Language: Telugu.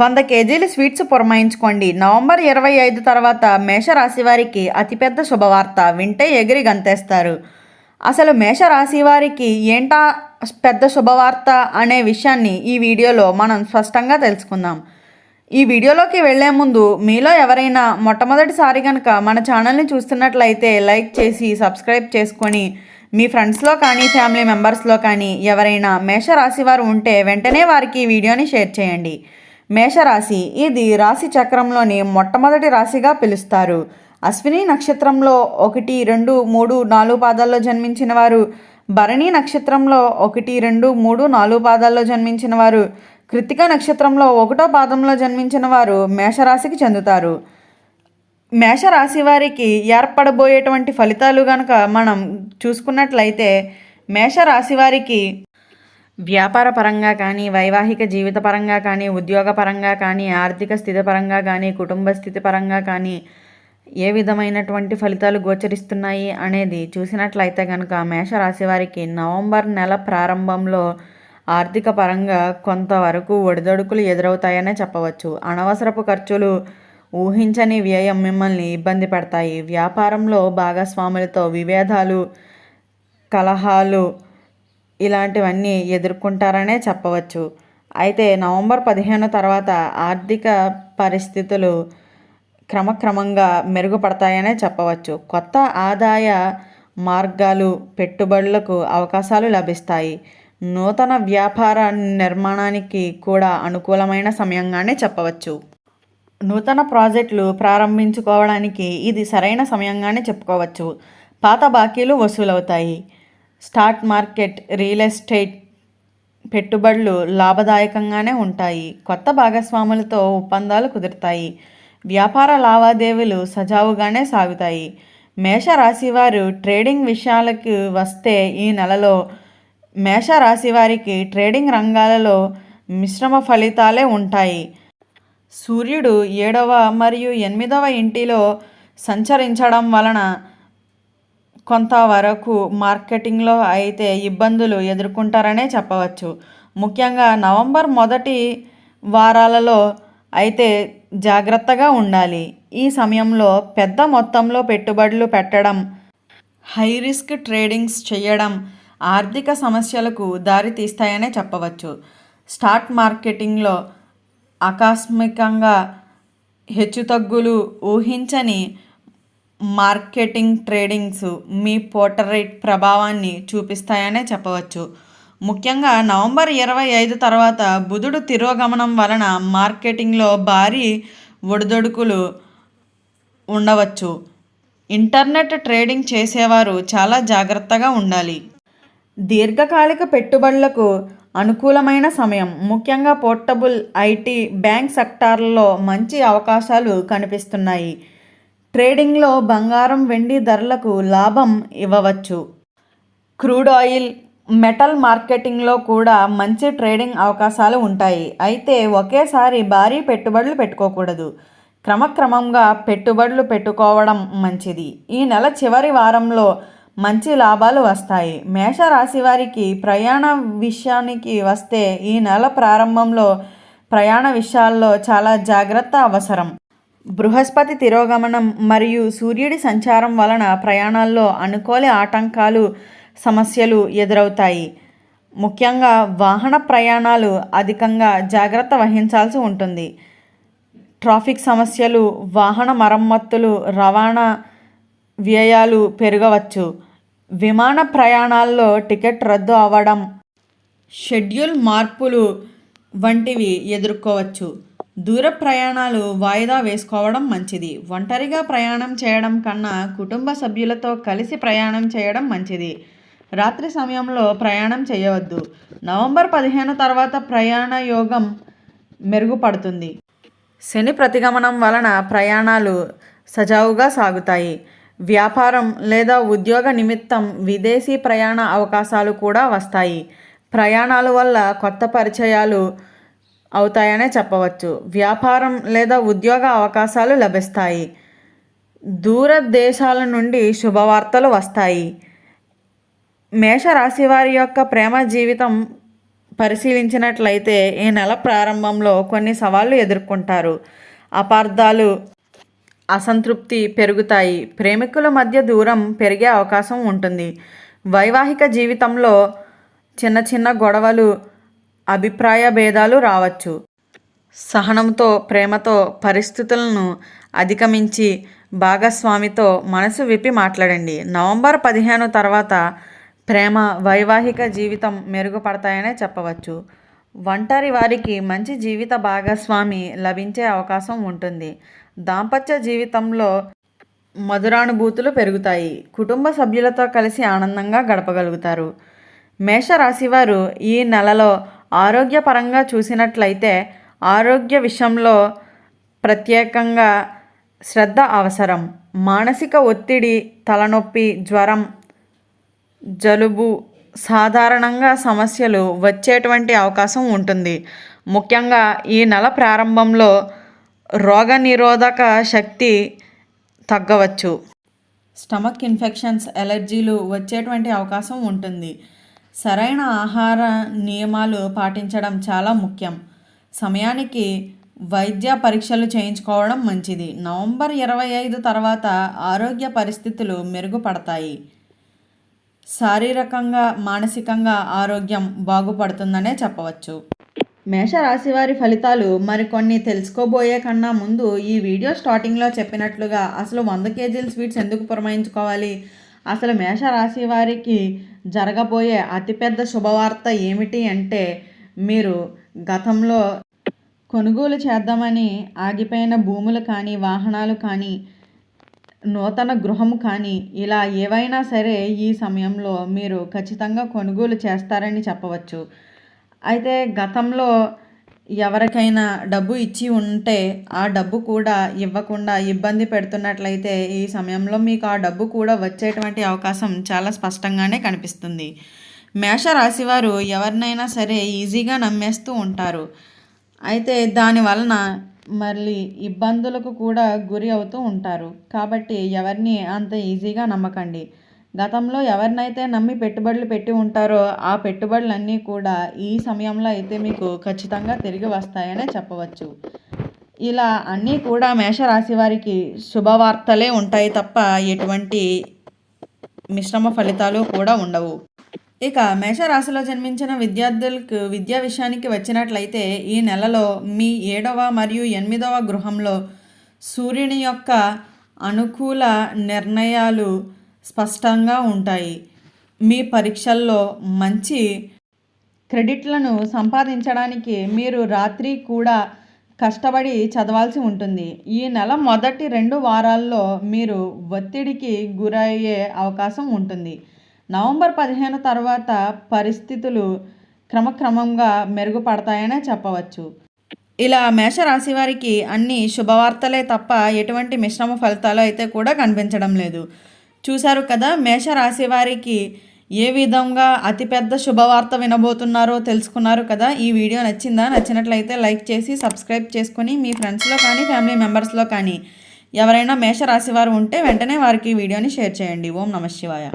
వంద కేజీలు స్వీట్స్ పురమాయించుకోండి. నవంబర్ ఇరవై ఐదు తర్వాత మేషరాశి వారికి అతిపెద్ద శుభవార్త. వింటే ఎగిరి గంతేస్తారు. అసలు మేషరాశి వారికి ఏంటా పెద్ద శుభవార్త అనే విషయాన్ని ఈ వీడియోలో మనం స్పష్టంగా తెలుసుకుందాం. ఈ వీడియోలోకి వెళ్ళే ముందు మీలో ఎవరైనా మొట్టమొదటిసారి కనుక మన ఛానల్ని చూస్తున్నట్లయితే లైక్ చేసి సబ్స్క్రైబ్ చేసుకొని మీ ఫ్రెండ్స్లో కానీ ఫ్యామిలీ మెంబర్స్లో కానీ ఎవరైనా మేషరాశి వారు ఉంటే వెంటనే వారికి ఈ వీడియోని షేర్ చేయండి. మేషరాశి. ఇది రాశి చక్రంలోని మొట్టమొదటి రాశిగా పిలుస్తారు. అశ్విని నక్షత్రంలో ఒకటి రెండు మూడు నాలుగు పాదాల్లో జన్మించిన వారు. భరణి నక్షత్రంలో ఒకటి రెండు మూడు నాలుగు పాదాల్లో జన్మించిన వారు. కృతిక నక్షత్రంలో ఒకటో పాదంలో జన్మించిన వారు మేషరాశికి చెందుతారు. మేషరాశి వారికి ఏర్పడబోయేటువంటి ఫలితాలు కనుక మనం చూసుకున్నట్లయితే మేషరాశి వారికి వ్యాపార పరంగా కానీ వైవాహిక జీవిత పరంగా కానీ ఉద్యోగ పరంగా కానీ ఆర్థిక స్థితి పరంగా కానీ కుటుంబ స్థితి పరంగా కానీ ఏ విధమైనటువంటి ఫలితాలు గోచరిస్తున్నాయి అనేది చూసినట్లయితే కనుక మేషరాశి వారికి నవంబర్ నెల ప్రారంభంలో ఆర్థిక పరంగా కొంతవరకు ఒడిదొడుకులు ఎదురవుతాయనే చెప్పవచ్చు. అనవసరపు ఖర్చులు ఊహించని వ్యయం మిమ్మల్ని ఇబ్బంది పెడతాయి. వ్యాపారంలో భాగస్వాములతో విభేదాలు కలహాలు ఇలాంటివన్నీ ఎదుర్కొంటారనే చెప్పవచ్చు. అయితే నవంబర్ పదిహేను తర్వాత ఆర్థిక పరిస్థితులు క్రమక్రమంగా మెరుగుపడతాయనే చెప్పవచ్చు. కొత్త ఆదాయ మార్గాలు పెట్టుబడులకు అవకాశాలు లభిస్తాయి. నూతన వ్యాపార నిర్మాణానికి కూడా అనుకూలమైన సమయంగానే చెప్పవచ్చు. నూతన ప్రాజెక్టులు ప్రారంభించుకోవడానికి ఇది సరైన సమయంగానే చెప్పుకోవచ్చు. పాత బాకీలు వసూలవుతాయి. స్టాక్ మార్కెట్ రియల్ ఎస్టేట్ పెట్టుబడులు లాభదాయకంగానే ఉంటాయి. కొత్త భాగస్వాములతో ఒప్పందాలు కుదురుతాయి. వ్యాపార లావాదేవీలు సజావుగానే సాగుతాయి. మేషరాశి వారు ట్రేడింగ్ విషయాలకు వస్తే ఈ నెలలో మేషరాశి వారికి ట్రేడింగ్ రంగాలలో మిశ్రమ ఫలితాలే ఉంటాయి. సూర్యుడు ఏడవ మరియు ఎనిమిదవ ఇంటిలో సంచరించడం వలన కొంతవరకు మార్కెటింగ్లో అయితే ఇబ్బందులు ఎదుర్కొంటారనే చెప్పవచ్చు. ముఖ్యంగా నవంబర్ మొదటి వారాలలో అయితే జాగ్రత్తగా ఉండాలి. ఈ సమయంలో పెద్ద మొత్తంలో పెట్టుబడులు పెట్టడం హై రిస్క్ ట్రేడింగ్స్ చేయడం ఆర్థిక సమస్యలకు దారితీస్తాయనే చెప్పవచ్చు. స్టాక్ మార్కెటింగ్లో ఆకస్మికంగా హెచ్చుతగ్గులు ఊహించని మార్కెటింగ్ ట్రేడింగ్స్ మీ పోర్టరేట్ ప్రభావాన్ని చూపిస్తాయనే చెప్పవచ్చు. ముఖ్యంగా నవంబర్ ఇరవై ఐదు తర్వాత బుధుడు తిరోగమనం వలన మార్కెటింగ్లో భారీ ఒడిదొడుకులు ఉండవచ్చు. ఇంటర్నెట్ ట్రేడింగ్ చేసేవారు చాలా జాగ్రత్తగా ఉండాలి. దీర్ఘకాలిక పెట్టుబడులకు అనుకూలమైన సమయం. ముఖ్యంగా పోర్టబుల్ ఐటీ బ్యాంక్ సెక్టార్లలో మంచి అవకాశాలు కనిపిస్తున్నాయి. ట్రేడింగ్లో బంగారం వెండి ధరలకు లాభం ఇవ్వవచ్చు. క్రూడ్ ఆయిల్ మెటల్ మార్కెటింగ్లో కూడా మంచి ట్రేడింగ్ అవకాశాలు ఉంటాయి. అయితే ఒకేసారి భారీ పెట్టుబడులు పెట్టుకోకూడదు. క్రమక్రమంగా పెట్టుబడులు పెట్టుకోవడం మంచిది. ఈ నెల చివరి వారంలో మంచి లాభాలు వస్తాయి. మేషరాశి వారికి ప్రయాణ విషయానికి వస్తే ఈ నెల ప్రారంభంలో ప్రయాణ విషయాల్లో చాలా జాగ్రత్త అవసరం. బృహస్పతి తిరోగమనం మరియు సూర్యుడి సంచారం వలన ప్రయాణాల్లో అనుకోని ఆటంకాలు సమస్యలు ఎదురవుతాయి. ముఖ్యంగా వాహన ప్రయాణాలు అధికంగా జాగ్రత్త వహించాల్సి ఉంటుంది. ట్రాఫిక్ సమస్యలు వాహన మరమ్మతులు రవాణా వ్యయాలు పెరగవచ్చు. విమాన ప్రయాణాల్లో టికెట్ రద్దు అవ్వడం షెడ్యూల్ మార్పులు వంటివి ఎదుర్కోవచ్చు. దూర ప్రయాణాలు వాయిదా వేసుకోవడం మంచిది. ఒంటరిగా ప్రయాణం చేయడం కన్నా కుటుంబ సభ్యులతో కలిసి ప్రయాణం చేయడం మంచిది. రాత్రి సమయంలో ప్రయాణం చేయవద్దు. నవంబర్ పదిహేను తర్వాత ప్రయాణ యోగం మెరుగుపడుతుంది. శని ప్రతిగమనం వలన ప్రయాణాలు సజావుగా సాగుతాయి. వ్యాపారం లేదా ఉద్యోగ నిమిత్తం విదేశీ ప్రయాణ అవకాశాలు కూడా వస్తాయి. ప్రయాణాల వల్ల కొత్త పరిచయాలు అవుతాయనే చెప్పవచ్చు. వ్యాపారం లేదా ఉద్యోగ అవకాశాలు లభిస్తాయి. దూరదేశాల నుండి శుభవార్తలు వస్తాయి. మేషరాశి వారి యొక్క ప్రేమ జీవితం పరిశీలించినట్లయితే ఈ నెల ప్రారంభంలో కొన్ని సవాళ్ళు ఎదుర్కొంటారు. అపార్థాలు అసంతృప్తి పెరుగుతాయి. ప్రేమికుల మధ్య దూరం పెరిగే అవకాశం ఉంటుంది. వైవాహిక జీవితంలో చిన్న చిన్న గొడవలు అభిప్రాయ భేదాలు రావచ్చు. సహనంతో ప్రేమతో పరిస్థితులను అధిగమించి భాగస్వామితో మనసు విప్పి మాట్లాడండి. నవంబర్ పదిహేను తర్వాత ప్రేమ వైవాహిక జీవితం మెరుగుపడతాయనే చెప్పవచ్చు. ఒంటరి వారికి మంచి జీవిత భాగస్వామి లభించే అవకాశం ఉంటుంది. దాంపత్య జీవితంలో మధురానుభూతులు పెరుగుతాయి. కుటుంబ సభ్యులతో కలిసి ఆనందంగా గడపగలుగుతారు. మేషరాశివారు ఈ నెలలో ఆరోగ్యపరంగా చూసినట్లయితే ఆరోగ్య విషయంలో ప్రత్యేకంగా శ్రద్ధ అవసరం. మానసిక ఒత్తిడి తలనొప్పి జ్వరం జలుబు సాధారణంగా సమస్యలు వచ్చేటువంటి అవకాశం ఉంటుంది. ముఖ్యంగా ఈ నెల ప్రారంభంలో రోగనిరోధక శక్తి తగ్గవచ్చు. స్టమక్ ఇన్ఫెక్షన్స్ ఎలర్జీలు వచ్చేటువంటి అవకాశం ఉంటుంది. సరైన ఆహార నియమాలు పాటించడం చాలా ముఖ్యం. సమయానికి వైద్య పరీక్షలు చేయించుకోవడం మంచిది. నవంబర్ ఇరవై ఐదు తర్వాత ఆరోగ్య పరిస్థితులు మెరుగుపడతాయి. శారీరకంగా మానసికంగా ఆరోగ్యం బాగుపడుతుందనే చెప్పవచ్చు. మేషరాశి వారి ఫలితాలు మరికొన్ని తెలుసుకోబోయే కన్నా ముందు ఈ వీడియో స్టార్టింగ్లో చెప్పినట్లుగా అసలు వంద కేజీల స్వీట్స్ ఎందుకు పురమాయించుకోవాలి? అసలు మేషరాశి వారికి జరగబోయే అతిపెద్ద శుభవార్త ఏమిటి అంటే మీరు గతంలో కొనుగోలు చేద్దామని ఆగిపోయిన భూములు కానీ వాహనాలు కానీ నూతన గృహం కానీ ఇలా ఏవైనా సరే ఈ సమయంలో మీరు ఖచ్చితంగా కొనుగోలు చేస్తారని చెప్పవచ్చు. అయితే గతంలో ఎవరికైనా డబ్బు ఇచ్చి ఉంటే ఆ డబ్బు కూడా ఇవ్వకుండా ఇబ్బంది పెడుతున్నట్లయితే ఈ సమయంలో మీకు ఆ డబ్బు కూడా వచ్చేటువంటి అవకాశం చాలా స్పష్టంగానే కనిపిస్తుంది. మేషరాశి వారు ఎవరినైనా సరే ఈజీగా నమ్మేస్తూ ఉంటారు. అయితే దాని వలన మళ్ళీ ఇబ్బందులకు కూడా గురి అవుతూ ఉంటారు. కాబట్టి ఎవరిని అంత ఈజీగా నమ్మకండి. గతంలో ఎవరినైతే నమ్మి పెట్టుబడులు పెట్టి ఉంటారో ఆ పెట్టుబడులన్నీ కూడా ఈ సమయంలో అయితే మీకు ఖచ్చితంగా తిరిగి వస్తాయనే చెప్పవచ్చు. ఇలా అన్నీ కూడా మేషరాశి వారికి శుభవార్తలే ఉంటాయి తప్ప ఎటువంటి మిశ్రమ ఫలితాలు కూడా ఉండవు. ఇక మేషరాశిలో జన్మించిన విద్యార్థులకు విద్యా విషయానికి వచ్చినట్లయితే ఈ నెలలో మీ ఏడవ మరియు ఎనిమిదవ గృహంలో సూర్యుని యొక్క అనుకూల నిర్ణయాలు స్పష్టంగా ఉంటాయి. మీ పరీక్షల్లో మంచి క్రెడిట్లను సంపాదించడానికి మీరు రాత్రి కూడా కష్టపడి చదవాల్సి ఉంటుంది. ఈ నెల మొదటి రెండు వారాల్లో మీరు ఒత్తిడికి గురయ్యే అవకాశం ఉంటుంది. నవంబర్ పదిహేను తర్వాత పరిస్థితులు క్రమక్రమంగా మెరుగుపడతాయనే చెప్పవచ్చు. ఇలా మేషరాశి వారికి అన్ని శుభవార్తలే తప్ప ఎటువంటి మిశ్రమ ఫలితాలు అయితే కూడా కనిపించడం లేదు. చూశారు కదా మేషరాశి వారికి ఏ విధంగా అతిపెద్ద శుభవార్త వినబోతున్నారో తెలుసుకున్నారు కదా. ఈ వీడియో నచ్చిందా? నచ్చినట్లయితే లైక్ చేసి సబ్స్క్రైబ్ చేసుకొని మీ ఫ్రెండ్స్లో కానీ ఫ్యామిలీ మెంబర్స్లో కానీ ఎవరైనా మేషరాశి వారు ఉంటే వెంటనే వారికి ఈ వీడియోని షేర్ చేయండి. ఓం నమ శివాయ.